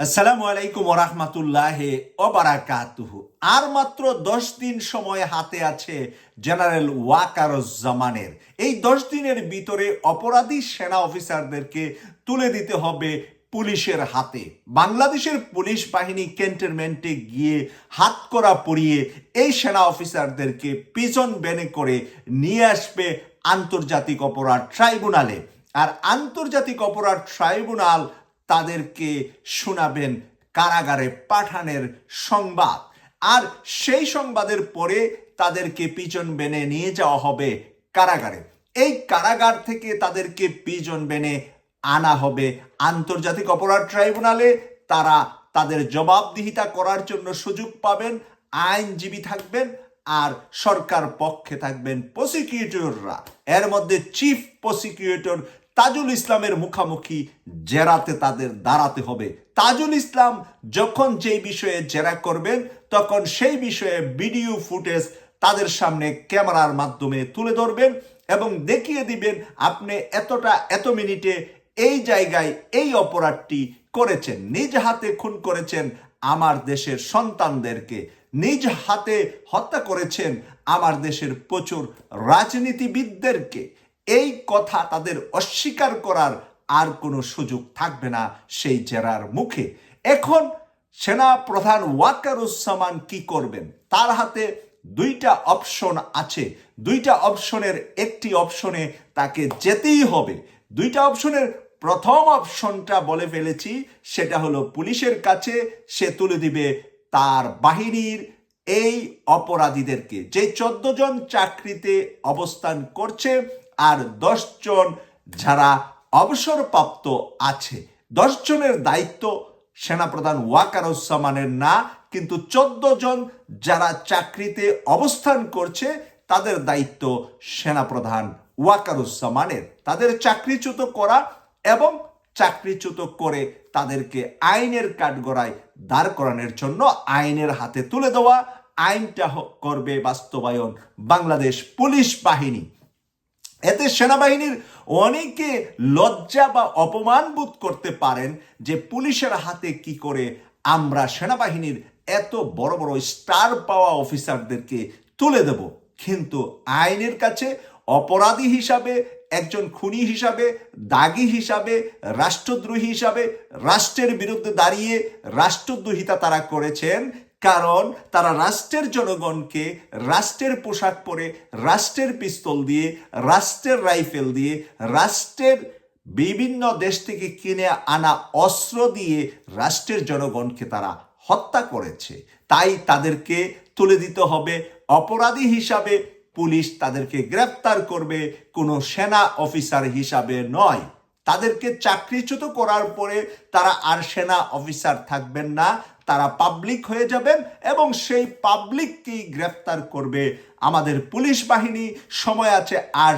আসসালামু আলাইকুম ওরহমতুল্লাহ ওবারাকাতুহু। আর মাত্র দশ দিন সময় হাতে আছে জেনারেল ওয়াকার ওয়াকারুজ্জামানের। এই দশ দিনের ভিতরে অপরাধী সেনা অফিসারদেরকে তুলে দিতে হবে পুলিশের হাতে। বাংলাদেশের পুলিশ বাহিনী ক্যান্টনমেন্টে গিয়ে হাত করা পরিয়ে এই সেনা অফিসারদেরকে পিছন বেনে করে নিয়ে আসবে আন্তর্জাতিক অপরাধ ট্রাইব্যুনালে। আর আন্তর্জাতিক অপরাধ ট্রাইব্যুনাল তাদেরকে শোনাবেন কারাগারে পাঠানের সংবাদ। আর সেই সংবাদের পরে তাদেরকে পিছন বেনে নিয়ে যাওয়া হবে কারাগারে। এই কারাগার থেকে তাদেরকে পিছন বেনে আনা হবে। আন্তর্জাতিক অপরাধ ট্রাইব্যুনালে তারা তাদের জবাবদিহিতা করার জন্য সুযোগ পাবেন, আইনজীবী থাকবেন, আর সরকার পক্ষে থাকবেন প্রসিকিউটররা এর মধ্যে চিফ প্রসিকিউটর তাজুল ইসলামের মুখামুখি জেরাতে তাদের দাঁড়াতে হবে। তাজুল ইসলাম যখন যেই বিষয়ে জেরা করবেন, তখন সেই বিষয়ে ভিডিও ফুটেজ তাদের সামনে ক্যামেরার মাধ্যমে তুলে ধরবেন এবং দেখিয়ে দিবেন, আপনি এতটা, এত মিনিটে এই জায়গায় এই অপরাধটি করেছেন। নিজ হাতে খুন করেছেন আমার দেশের সন্তানদেরকে। নিজ হাতে হত্যা করেছেন আমার দেশের প্রচুর রাজনীতিবিদদেরকে। এই কথা তাদের অস্বীকার করার আর কোনো সুযোগ থাকবে না সেই জেরার মুখে। এখন সেনা প্রধান ওয়াকারুজ্জামান কি করবেন? তার হাতে দুইটা অপশন আছে। দুইটা অপশনের একটি অপশনে তাকে যেতেই হবে। দুইটা অপশনের প্রথম অপশনটা বলে ফেলেছি, সেটা হলো পুলিশের কাছে, সে তুলে দিবে তার বাহিনীর এই অপরাধীদেরকে। যে চোদ্দ জন চাকরিতে অবস্থান করছে আর দশ জন যারা অবসরপ্রাপ্ত আছে। দশ জনের দায়িত্ব সেনাপ্রধান ওয়াকারুজ্জামানের না, কিন্তু চোদ্দ জন যারা চাকরিতে অবস্থান করছে, তাদের দায়িত্ব সেনাপ্রধান ওয়াকারুজ্জামানের। তাদের চাকরিচ্যুত করা এবং চাকরিচ্যুত করে তাদেরকে আইনের কাঠগড়ায় দাঁড় করানোর জন্য আইনের হাতে তুলে দেওয়া। আইনটা করবে বাস্তবায়ন বাংলাদেশ পুলিশ বাহিনী। এতে সেনাবাহিনীর অনেকে লজ্জা বা অপমান বোধ করতে পারেন যে পুলিশের হাতে কি করে আমরা সেনাবাহিনীর এত বড় বড় স্টার পাওয়া অফিসারদেরকে তুলে দেব। কিন্তু আইনের কাছে অপরাধী হিসাবে, একজন খুনি হিসাবে, দাগি হিসাবে, রাষ্ট্রদ্রোহী হিসাবে, রাষ্ট্রের বিরুদ্ধে দাঁড়িয়ে রাষ্ট্রদ্রোহিতা তারা করেছেন কারণ তারা রাষ্ট্রের জনগণকে রাষ্ট্রের পোশাক পরে, রাষ্ট্রের পিস্তল দিয়ে, রাষ্ট্রের রাইফেল দিয়ে, রাষ্ট্রের বিভিন্ন দেশ থেকে কিনে আনা অস্ত্র দিয়ে রাষ্ট্রের জনগণকে তারা হত্যা করেছে। তাই তাদেরকে তুলে দিতে হবে। অপরাধী হিসাবে পুলিশ তাদেরকে গ্রেপ্তার করবে। কোনো সেনা অফিসার হিসাবে নয়। তাদেরকে চাকরিচ্যুত করার পরে তারা আর সেনা অফিসার থাকবেন না, তারা পাবলিক হয়ে যাবেন এবং সেই পাবলিককেই গ্রেফতার করবে আমাদের পুলিশ বাহিনী। সময় আছে আর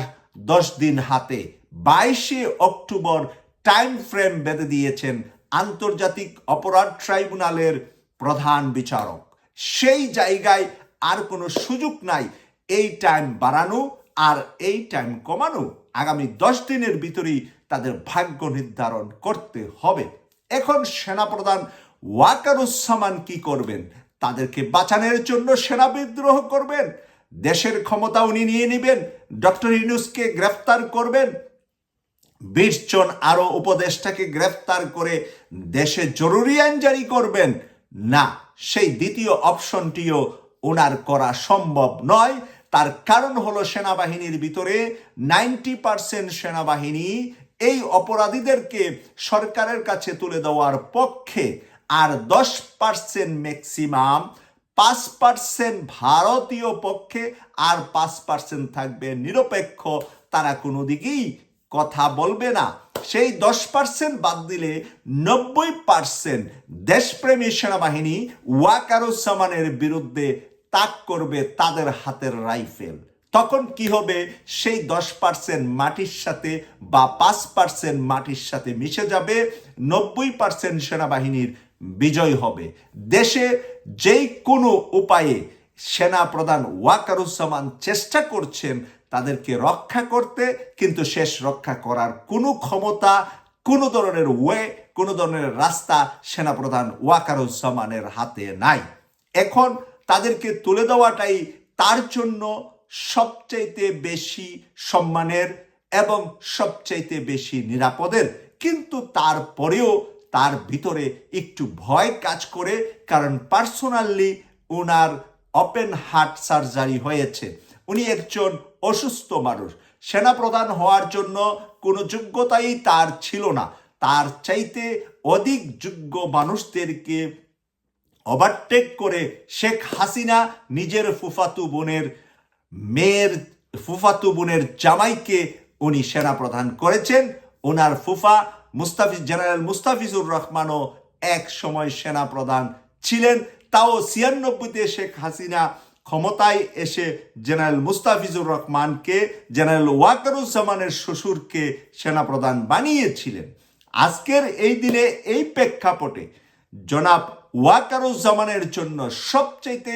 দশ দিন হাতে। বাইশে অক্টোবর টাইম ফ্রেম বেঁধে দিয়েছেন আন্তর্জাতিক অপরাধ ট্রাইব্যুনালের প্রধান বিচারক। সেই জায়গায় আর কোনো সুযোগ নাই। এই টাইম বাড়ানো আর এই টাইম কমানো। আগামী দশ দিনের ভিতরেই তাদের ভাগ্য নির্ধারণ করতে হবে। এখন সেনাপ্রধান ওয়াকারুজ্জামান কি করবেন? তাদেরকে বাঁচানোর জন্য সেনা বিদ্রোহ করবেন? দেশের ক্ষমতা উনি নিয়ে নেবেন? ডক্টর ইউনুসকে গ্রেফতার করবেন? বিশ জন আরও উপদেষ্টাকে গ্রেফতার করে দেশে জরুরি আইন জারি করবেন? না, সেই দ্বিতীয় অপশনটিও ওনার করা সম্ভব নয়। তার কারণ হলো সেনাবাহিনীর ভিতরে নাইনটি পার্সেন্ট সেনাবাহিনী এই অপরাধীদেরকে সরকারের কাছে তুলে দেওয়ার পক্ষে আর দশ পার্সেন্ট ম্যাক্সিমাম পাঁচ পার্সেন্ট ভারতীয় পক্ষে আর পাঁচ পার্সেন্ট থাকবে নিরপেক্ষ, তারা কোনো দিকেই কথা বলবে না। সেই দশ পার্সেন্ট বাদ দিলে নব্বই পার্সেন্ট দেশপ্রেমী সেনাবাহিনী ওয়াকারুজ্জামানের বিরুদ্ধে তাক করবে তাদের হাতের রাইফেল। তখন কি হবে? সেই দশ পার্সেন্ট মাটির সাথে বা পাঁচ পার্সেন্ট মাটির সাথে মিশে যাবে। নব্বই পার্সেন্ট সেনাবাহিনীর বিজয় হবে। দেশে যেই কোনো উপায়ে সেনা প্রধান ওয়াকারুজ্জামান চেষ্টা করছেন তাদেরকে রক্ষা করতে, কিন্তু শেষ রক্ষা করার কোনো ক্ষমতা, কোনো ধরনের ওয়ে, কোনো ধরনের রাস্তা সেনাপ্রধান ওয়াকারুজ্জামানের হাতে নাই। এখন তাদেরকে তুলে দেওয়াটাই তার জন্য সবচাইতে বেশি সম্মানের এবং সবচাইতে বেশি নিরাপদের। কিন্তু তারপরেও তার ভিতরে একটু ভয় কাজ করে, কারণ পার্সোনালি ওনার ওপেন হার্ট সার্জারি হয়েছে। উনি একজন অসুস্থ মানুষ। সেনাপ্রধান হওয়ার জন্য কোনো যোগ্যতাই তার ছিল না। তার চাইতে অধিক যোগ্য মানুষদেরকে ওভারটেক করে শেখ হাসিনা নিজের ফুফাতু বোনের মেয়ের ফুফাতু বোনের জামাইকে উনি সেনাপ্রধান করেছেন। ওনার ফুফা মুস্তাফিজ জেনারেল মুস্তাফিজুর রহমানও এক সময় সেনাপ্রধান ছিলেন। তাও ছিয়ানব্বইতে শেখ হাসিনা ক্ষমতায় এসে জেনারেল মুস্তাফিজুর রহমানকে, জেনারেল ওয়াকারুজ্জামানের শ্বশুরকে সেনাপ্রধান বানিয়েছিলেন। আজকের এই দিনে এই প্রেক্ষাপটে জনাব ওয়াকারুজ্জামানের জন্য সবচাইতে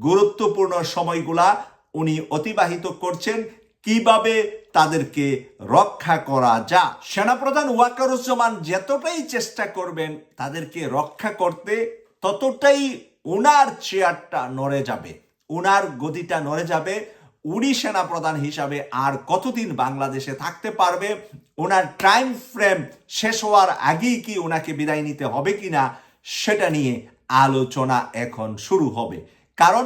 গুরুত্বপূর্ণ সময়গুলা উনি অতিবাহিত করছেন, কীভাবে তাদেরকে রক্ষা করা যা সেনাপ্রধান ওয়াকারুজ্জামান যতটাই চেষ্টা করবেন তাদেরকে রক্ষা করতে, ততটাই উনার চেয়ারটা নড়ে যাবে, উনার গদিটা নড়ে যাবে। উনি সেনাপ্রধান হিসাবে আর কতদিন বাংলাদেশে থাকতে পারবে? ওনার টাইম ফ্রেম শেষ হওয়ার আগেই কি ওনাকে বিদায় নিতে হবে কিনা, সেটা নিয়ে আলোচনা এখন শুরু হবে। কারণ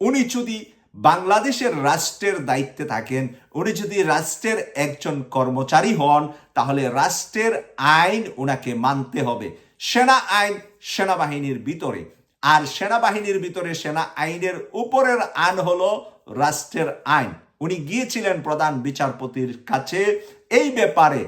উনি যদি বাংলাদেশের রাষ্ট্রের দায়িত্বে থাকেন, উনি যদি রাষ্ট্রের একজন কর্মচারী হন, তাহলে রাষ্ট্রের আইন ওনাকে মানতে হবে। সেনা আইন সেনাবাহিনীর ভিতরে। আর সেনাবাহিনীর ভিতরে সেনা আইনের উপরের আইন হলো রাষ্ট্রের আইন। উনি গিয়েছিলেন প্রধান বিচারপতির কাছে। এই ব্যাপারে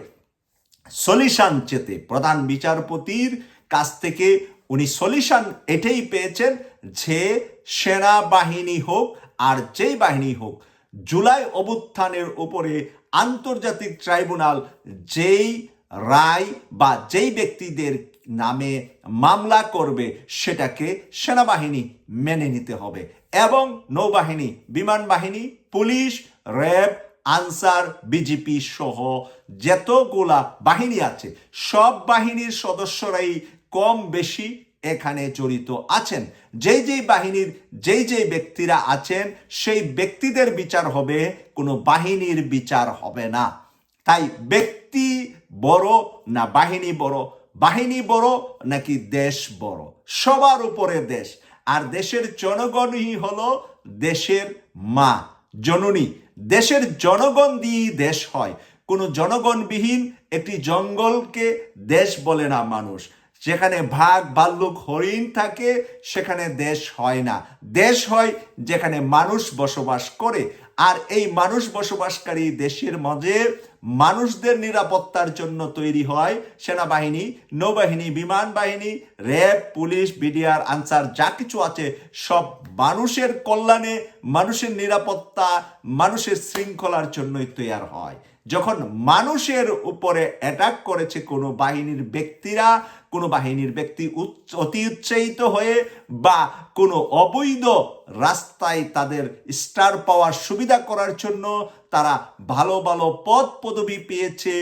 সলিউশন চেতে প্রধান বিচারপতির কাছ থেকে উনি সলিউশন এটাই পেয়েছেন যে সেনাবাহিনী হোক আর যেই বাহিনী হোক, জুলাই অভ্যুত্থানের উপরে আন্তর্জাতিক ট্রাইব্যুনাল যেই রায় বা যেই ব্যক্তিদের নামে মামলা করবে, সেটাকে সেনাবাহিনী মেনে নিতে হবে। এবং নৌবাহিনী, বিমান বাহিনী, পুলিশ, র্যাব, আনসার, বিজেপি সহ যতগুলা বাহিনী আছে, সব বাহিনীর সদস্যরাই কম বেশি এখানে জড়িত আছেন। যেই যেই বাহিনীর, যেই যেই ব্যক্তিরা আছেন, সেই ব্যক্তিদের বিচার হবে, কোনো বাহিনীর বিচার হবে না। তাই ব্যক্তি বড় না বাহিনী বড়? বাহিনী বড় নাকি দেশ বড়? সবার উপরে দেশ। আর দেশের জনগণই হলো দেশের মা, জননী। দেশের জনগণ দিয়েই দেশ হয়। কোনো জনগণবিহীন একটি জঙ্গলকে দেশ বলে না মানুষ। যেখানে ভাগ ভাল্লুক হরিণ থাকে, সেখানে দেশ হয় না। দেশ হয় যেখানে মানুষ বসবাস করে, আর এই মানুষ বসবাসকারী দেশের মাঝে মানুষদের নিরাপত্তার জন্য তৈরি হয় সেনাবাহিনী, নৌবাহিনী, বিমান বাহিনী, র্যাব, পুলিশ, বিডিআর, আনসার, যা কিছু আছে, সব মানুষের কল্যাণে, মানুষের নিরাপত্তা, মানুষের শৃঙ্খলার জন্যই তৈরি হয়। যখন মানুষের উপরে অ্যাটাক করেছে কোনো বাহিনীর ব্যক্তিরা, কোনো বাহিনীর ব্যক্তি অতি উৎসাহিত হয়ে বা কোনো অবৈধ রাস্তায় তাদের স্টার পাওয়ার সুবিধা করার জন্য তারা ভালো ভালো পদ পদবি পেয়েছে,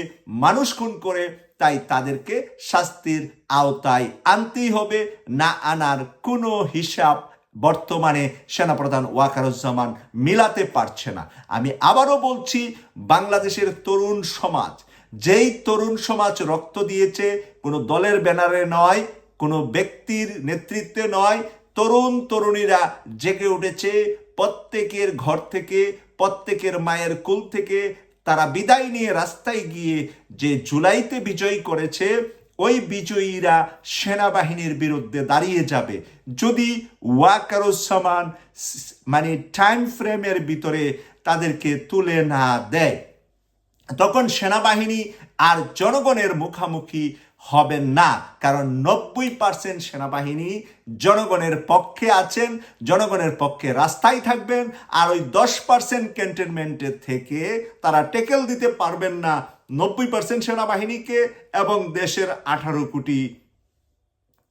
মানুষ খুন করে, তাই তাদেরকে শাস্তির আওতায় আনতেই হবে। না আনার কোনো হিসাব বর্তমানে সেনাপ্রধান ওয়াকারুজ্জামান মিলাতে পারছে না। আমি আবারও বলছি, বাংলাদেশের তরুণ সমাজ, যেই তরুণ সমাজ রক্ত দিয়েছে, কোনো দলের ব্যানারে নয়, কোনো ব্যক্তির নেতৃত্বে নয়, তরুণ তরুণীরা জেগে উঠেছে প্রত্যেকের ঘর থেকে, প্রত্যেকের মায়ের কুল থেকে। তারা বিদায় নিয়ে রাস্তায় গিয়ে যে জুলাইতে বিজয় করেছে ওই বিজয়ীরা সেনাবাহিনীর বিরুদ্ধে দাঁড়িয়ে যাবে। যদি ওয়াকারুজ্জামান মানে টাইম ফ্রেমের ভিতরে তাদেরকে তুলে না দেয়, তখন সেনাবাহিনী আর জনগণের মুখামুখি হবেন না। কারণ নব্বই পার্সেন্ট সেনাবাহিনী জনগণের পক্ষে আছেন, জনগণের পক্ষে রাস্তায় থাকবেন, আর ওই দশ পার্সেন্ট ক্যান্টনমেন্টের থেকে তারা টেকেল দিতে পারবেন না নব্বই পার্সেন্ট সেনাবাহিনীকে এবং দেশের আঠারো কোটি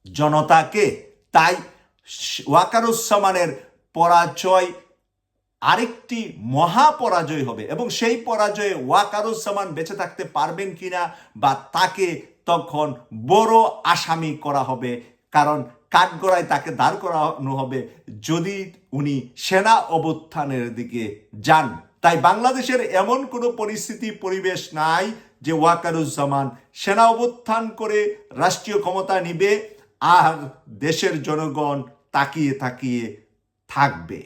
জনতাকে। তাই ওয়াকারুজ্জামানের পরাজয় আরেকটি মহা পরাজয় হবে এবং সেই পরাজয়ে ওয়াকারুজ্জামান বেঁচে থাকতে পারবেন কিনা বা তাকে তখন বড় আসামি করা হবে। কারণ কাঠগড়ায় তাকে দাঁড় করানো হবে যদি উনি সেনা অভ্যুত্থানের দিকে যান। তাই বাংলাদেশের এমন কোনো পরিস্থিতি, পরিবেশ নাই যে ওয়াকারুজ্জামান সেনা অভ্যুত্থান করে রাষ্ট্রীয় ক্ষমতা নিবে আর দেশের জনগণ তাকিয়ে তাকিয়ে থাকবে।